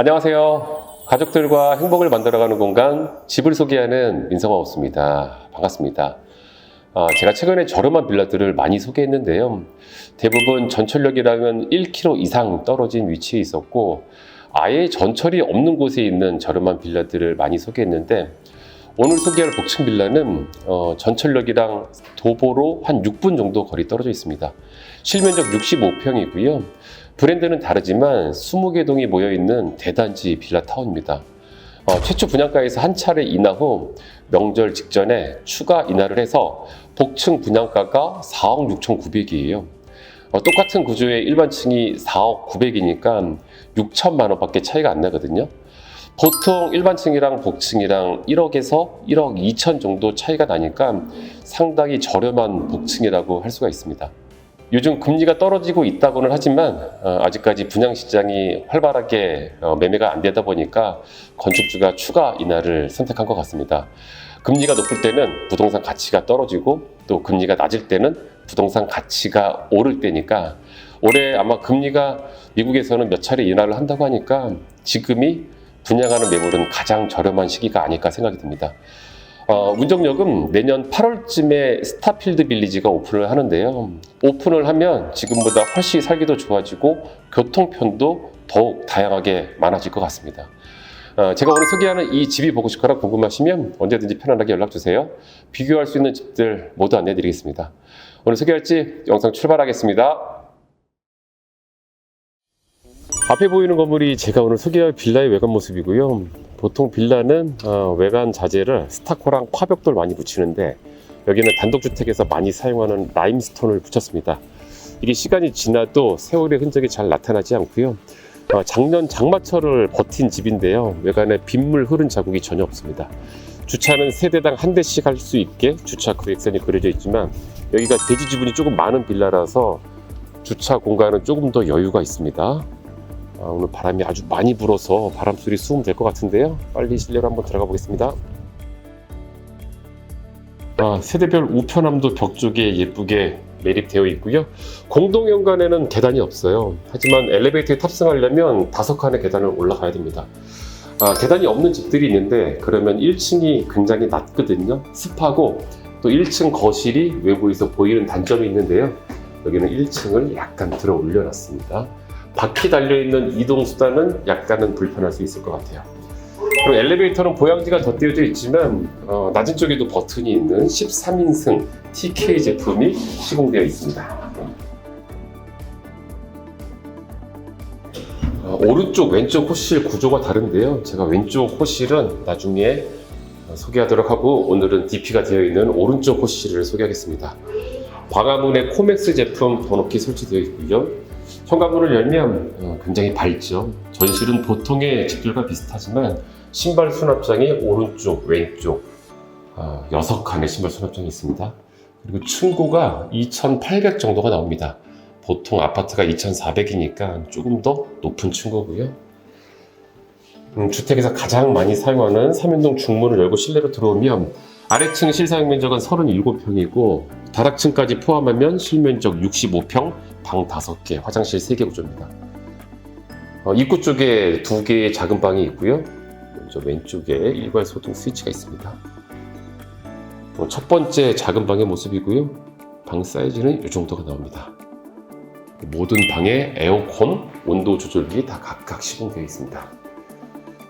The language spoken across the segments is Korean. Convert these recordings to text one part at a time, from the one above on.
안녕하세요. 가족들과 행복을 만들어가는 공간 집을 소개하는 민성화 없습니다. 반갑습니다. 아, 제가 최근에 저렴한 빌라들을 많이 소개했는데요. 대부분 전철역이랑은 1km 이상 떨어진 위치에 있었고 아예 전철이 없는 곳에 있는 저렴한 빌라들을 많이 소개했는데 오늘 소개할 복층 빌라는 어, 전철역이랑 도보로 한 6분 정도 거리 떨어져 있습니다. 실면적 65평이고요. 브랜드는 다르지만 20개 동이 모여 있는 대단지 빌라 타운입니다. 어, 최초 분양가에서 한 차례 인하 후 명절 직전에 추가 인하를 해서 복층 분양가가 4억 6,900이에요. 어, 똑같은 구조의 일반층이 4억 900이니까 6천만 원밖에 차이가 안 나거든요. 보통 일반층이랑 복층이랑 1억에서 1억 2천 정도 차이가 나니까 상당히 저렴한 복층이라고 할 수가 있습니다. 요즘 금리가 떨어지고 있다고는 하지만 어, 아직까지 분양 시장이 활발하게 어, 매매가 안 되다 보니까 건축주가 추가 인하를 선택한 것 같습니다. 금리가 높을 때는 부동산 가치가 떨어지고 또 금리가 낮을 때는 부동산 가치가 오를 때니까 올해 아마 금리가 미국에서는 몇 차례 인하를 한다고 하니까 지금이 분양하는 매물은 가장 저렴한 시기가 아닐까 생각이 듭니다. 어, 운정역은 내년 8월쯤에 스타필드 빌리지가 오픈을 하는데요. 오픈을 하면 지금보다 훨씬 살기도 좋아지고 교통편도 더욱 다양하게 많아질 것 같습니다. 어, 제가 오늘 소개하는 이 집이 보고 싶거나 궁금하시면 언제든지 편안하게 연락 주세요. 비교할 수 있는 집들 모두 안내해 드리겠습니다. 오늘 소개할 집 영상 출발하겠습니다. 앞에 보이는 건물이 제가 오늘 소개할 빌라의 외관 모습이고요. 보통 빌라는 어, 외관 자재를 스타코랑 화벽돌 많이 붙이는데 여기는 단독주택에서 많이 사용하는 라임스톤을 붙였습니다. 이게 시간이 지나도 세월의 흔적이 잘 나타나지 않고요. 어, 작년 장마철을 버틴 집인데요. 외관에 빗물 흐른 자국이 전혀 없습니다. 주차는 세대당 한 대씩 할 수 있게 주차 구획선이 그려져 있지만 여기가 대지 지분이 조금 많은 빌라라서 주차 공간은 조금 더 여유가 있습니다. 아, 오늘 바람이 아주 많이 불어서 바람 소리 수으면 될것 같은데요. 빨리 실내로 한번 들어가 보겠습니다. 아, 세대별 우편함도 벽 쪽에 예쁘게 매립되어 있고요. 공동 현관에는 계단이 없어요. 하지만 엘리베이터에 탑승하려면 다섯 칸의 계단을 올라가야 됩니다. 아, 계단이 없는 집들이 있는데 그러면 1층이 굉장히 낮거든요. 습하고 또 1층 거실이 외부에서 보이는 단점이 있는데요. 여기는 1층을 약간 들어 올려놨습니다. 바퀴 달려있는 이동 수단은 약간은 불편할 수 있을 것 같아요. 그리고 엘리베이터는 보양지가 덧대어져 있지만 어, 낮은 쪽에도 버튼이 있는 13인승 TK 제품이 시공되어 있습니다. 어, 오른쪽 왼쪽 호실 구조가 다른데요. 제가 왼쪽 호실은 나중에 어, 소개하도록 하고 오늘은 DP가 되어 있는 오른쪽 호실을 소개하겠습니다. 광화문에 코맥스 제품 번호키 설치되어 있고요. 현관문을 열면 어, 굉장히 밝죠. 전실은 보통의 집들과 비슷하지만 신발 수납장이 오른쪽, 왼쪽 어, 6칸의 신발 수납장이 있습니다. 그리고 층고가 2,800 정도가 나옵니다. 보통 아파트가 2,400이니까 조금 더 높은 층고고요. 음, 주택에서 가장 많이 사용하는 3인동 중문을 열고 실내로 들어오면 아래층 실사용 면적은 37평이고 다락층까지 포함하면 실면적 65평, 방 5개, 화장실 3개 구조입니다. 어, 입구 쪽에 두 개의 작은 방이 있고요. 먼저 왼쪽에 일괄 소등 스위치가 있습니다. 어, 첫 번째 작은 방의 모습이고요. 방 사이즈는 이 정도가 나옵니다. 모든 방에 에어컨, 온도 조절기 다 각각 시공되어 있습니다.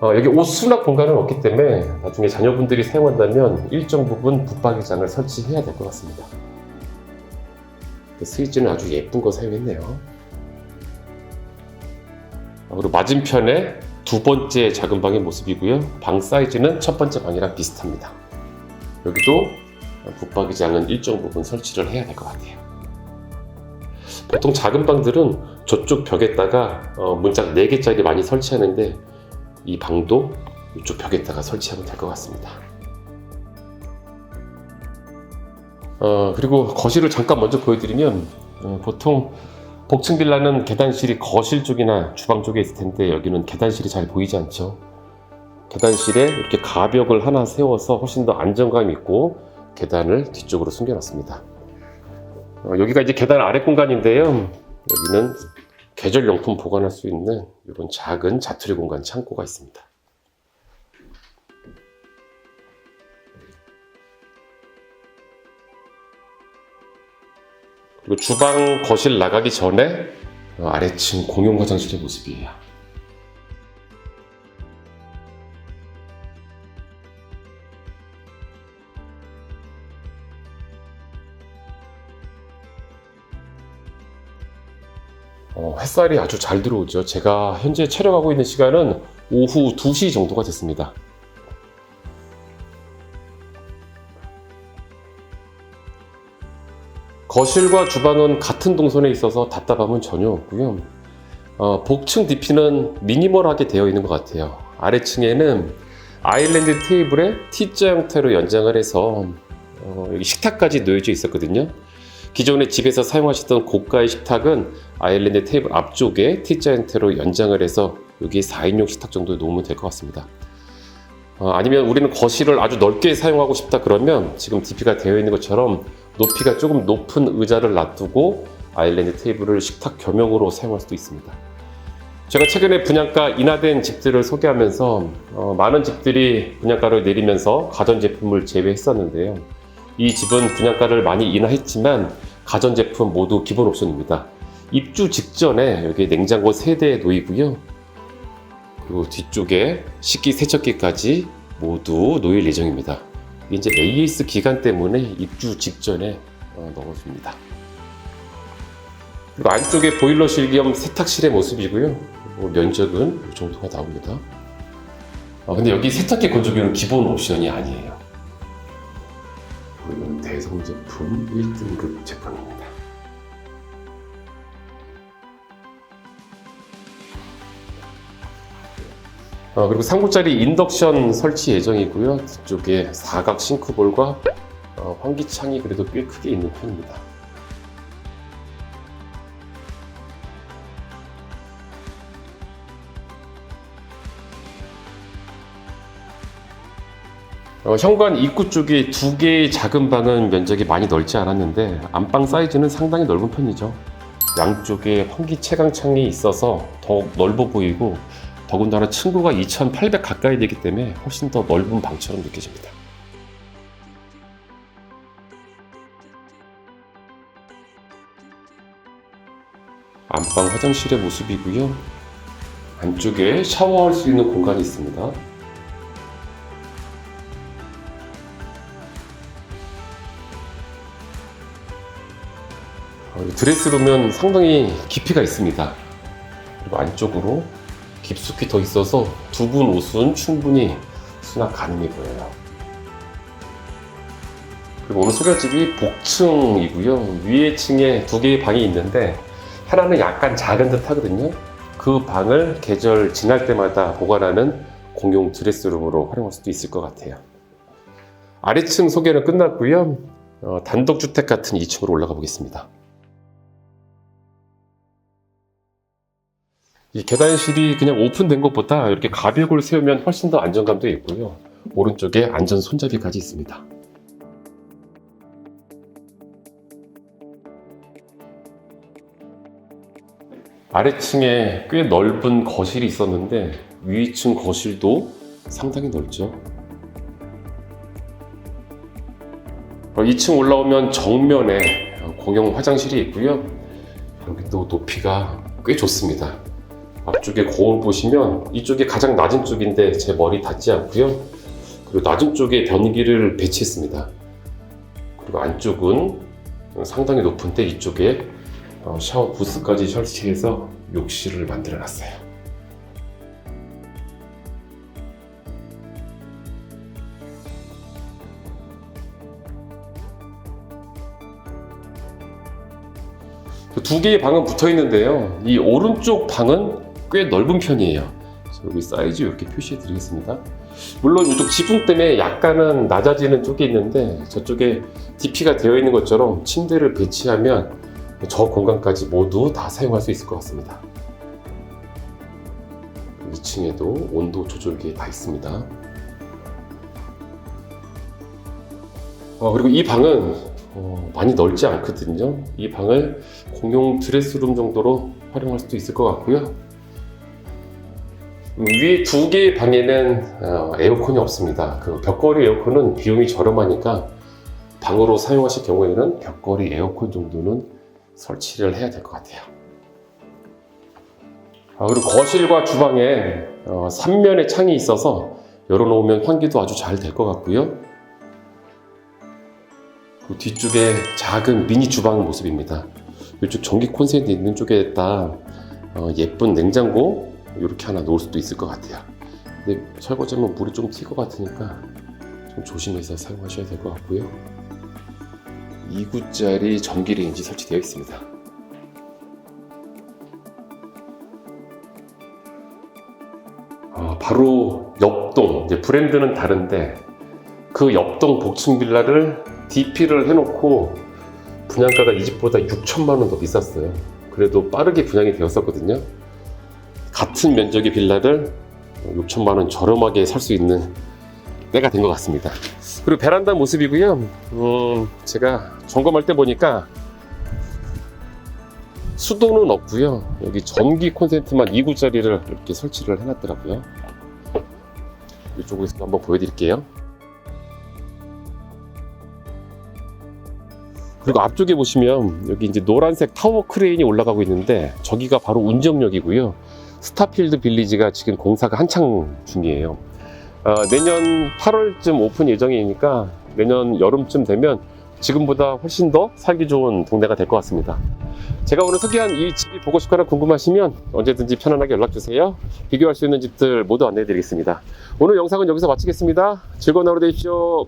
어, 여기 옷 수납 공간은 없기 때문에 나중에 자녀분들이 사용한다면 일정 부분 붙박이장을 설치해야 될 것 같습니다. 스위치는 아주 예쁜 거 사용했네요. 어, 그리고 맞은편에 두 번째 작은 방의 모습이고요. 방 사이즈는 첫 번째 방이랑 비슷합니다. 여기도 붙박이장은 일정 부분 설치를 해야 될 것 같아요. 보통 작은 방들은 저쪽 벽에다가 어, 문짝 4개짜리 많이 설치하는데 이 방도 이쪽 벽에다가 설치하면 될 것 같습니다. 어, 그리고 거실을 잠깐 먼저 보여드리면 어, 보통 복층 빌라는 계단실이 거실 쪽이나 주방 쪽에 있을 텐데 여기는 계단실이 잘 보이지 않죠. 계단실에 이렇게 가벽을 하나 세워서 훨씬 더 안정감 있고 계단을 뒤쪽으로 숨겨놨습니다. 어, 여기가 이제 계단 아래 공간인데요. 여기는 계절 용품 보관할 수 있는 이런 작은 자투리 공간 창고가 있습니다. 그리고 주방 거실 나가기 전에 어, 아래층 공용 화장실의 모습이에요. 어, 햇살이 아주 잘 들어오죠. 제가 현재 촬영하고 있는 시간은 오후 2시 정도가 됐습니다. 거실과 주방은 같은 동선에 있어서 답답함은 전혀 없고요. 어, 복층 DP는 미니멀하게 되어 있는 것 같아요. 아래층에는 아일랜드 테이블에 T자 형태로 연장을 해서 어, 여기 식탁까지 놓여져 있었거든요. 기존에 집에서 사용하시던 고가의 식탁은 아일랜드 테이블 앞쪽에 T자 형태로 연장을 해서 여기 4인용 식탁 정도 놓으면 될 것 같습니다. 어, 아니면 우리는 거실을 아주 넓게 사용하고 싶다 그러면 지금 DP가 되어 있는 것처럼 높이가 조금 높은 의자를 놔두고 아일랜드 테이블을 식탁 겸용으로 사용할 수도 있습니다. 제가 최근에 분양가 인하된 집들을 소개하면서 어, 많은 집들이 분양가를 내리면서 가전제품을 제외했었는데요. 이 집은 분양가를 많이 인하했지만 가전제품 모두 기본 옵션입니다. 입주 직전에 여기 냉장고 3대 놓이고요. 그리고 뒤쪽에 식기 세척기까지 모두 놓일 예정입니다. 이제 AS 기간 때문에 입주 직전에 어, 넣어줍니다. 그리고 안쪽에 보일러실 겸 세탁실의 모습이고요. 뭐 면적은 이 정도가 나옵니다. 아, 근데 여기 세탁기 건조기는 기본 옵션이 아니에요. 이건 대성 제품 1등급 제품입니다. 어, 그리고 3구짜리 인덕션 설치 예정이고요. 뒤쪽에 사각 싱크볼과 어, 환기창이 그래도 꽤 크게 있는 편입니다. 어, 현관 입구 쪽에 두 개의 작은 방은 면적이 많이 넓지 않았는데 안방 사이즈는 상당히 넓은 편이죠. 양쪽에 환기 채광창이 있어서 더 넓어 보이고 더군다나 층고가 2,800 가까이 되기 때문에 훨씬 더 넓은 방처럼 느껴집니다. 안방 화장실의 모습이고요. 안쪽에 샤워할 수 있는 공간이 있습니다. 어, 이 드레스룸은 상당히 깊이가 있습니다. 그리고 안쪽으로 깊숙이 더 있어서 두분 옷은 충분히 수납 가능해 보여요. 그리고 오늘 소개할 집이 복층이고요. 위에 층에 두 개의 방이 있는데 하나는 약간 작은 듯 하거든요. 그 방을 계절 지날 때마다 보관하는 공용 드레스룸으로 활용할 수도 있을 것 같아요. 아래층 소개는 끝났고요. 어, 단독주택 같은 2층으로 올라가 보겠습니다. 이 계단실이 그냥 오픈된 것보다 이렇게 가벽을 세우면 훨씬 더 안정감도 있고요. 오른쪽에 안전 손잡이까지 있습니다. 아래층에 꽤 넓은 거실이 있었는데 위층 거실도 상당히 넓죠. 2층 올라오면 정면에 공용 화장실이 있고요. 여기도 높이가 꽤 좋습니다. 앞쪽에 거울 보시면 이쪽이 가장 낮은 쪽인데 제 머리 닿지 않고요. 그리고 낮은 쪽에 변기를 배치했습니다. 그리고 안쪽은 상당히 높은데 이쪽에 어, 샤워 부스까지 설치해서 욕실을 만들어 놨어요. 그두 개의 방은 붙어 있는데요. 이 오른쪽 방은 꽤 넓은 편이에요. 여기 사이즈 이렇게 표시해 드리겠습니다. 물론 이쪽 지붕 때문에 약간은 낮아지는 쪽이 있는데 저쪽에 DP가 되어 있는 것처럼 침대를 배치하면 저 공간까지 모두 다 사용할 수 있을 것 같습니다. 2층에도 온도 조절기 다 있습니다. 어, 그리고 이 방은 어, 많이 넓지 않거든요. 이 방을 공용 드레스룸 정도로 활용할 수도 있을 것 같고요. 음, 위에 두 개의 방에는 어, 에어컨이 없습니다. 그 벽걸이 에어컨은 비용이 저렴하니까 방으로 사용하실 경우에는 벽걸이 에어컨 정도는 설치를 해야 될 것 같아요. 아, 그리고 거실과 주방에 어, 3면의 창이 있어서 열어놓으면 환기도 아주 잘 될 것 같고요. 그 뒤쪽에 작은 미니 주방 모습입니다. 이쪽 전기 콘센트 있는 쪽에다 어, 예쁜 냉장고 이렇게 하나 놓을 수도 있을 것 같아요. 근데 설거지하면 물이 좀 튈 것 같으니까 좀 조심해서 사용하셔야 될 것 같고요. 2구짜리 전기 레인지 설치되어 있습니다. 어, 바로 옆동 이제 브랜드는 다른데 그 옆동 복층 빌라를 DP를 해놓고 분양가가 이 집보다 6천만 원 더 비쌌어요. 그래도 빠르게 분양이 되었었거든요. 같은 면적의 빌라를 6천만 원 저렴하게 살 수 있는 때가 된 것 같습니다. 그리고 베란다 모습이고요. 음, 제가 점검할 때 보니까 수도는 없고요. 여기 전기 콘센트만 2구짜리를 이렇게 설치를 해놨더라고요. 이쪽에서 한번 보여드릴게요. 그리고 앞쪽에 보시면 여기 이제 노란색 타워 크레인이 올라가고 있는데 저기가 바로 운정역이고요. 스타필드 빌리지가 지금 공사가 한창 중이에요. 어, 내년 8월쯤 오픈 예정이니까 내년 여름쯤 되면 지금보다 훨씬 더 살기 좋은 동네가 될 것 같습니다. 제가 오늘 소개한 이 집이 보고 싶거나 궁금하시면 언제든지 편안하게 연락 주세요. 비교할 수 있는 집들 모두 안내해 드리겠습니다. 오늘 영상은 여기서 마치겠습니다. 즐거운 하루 되십시오.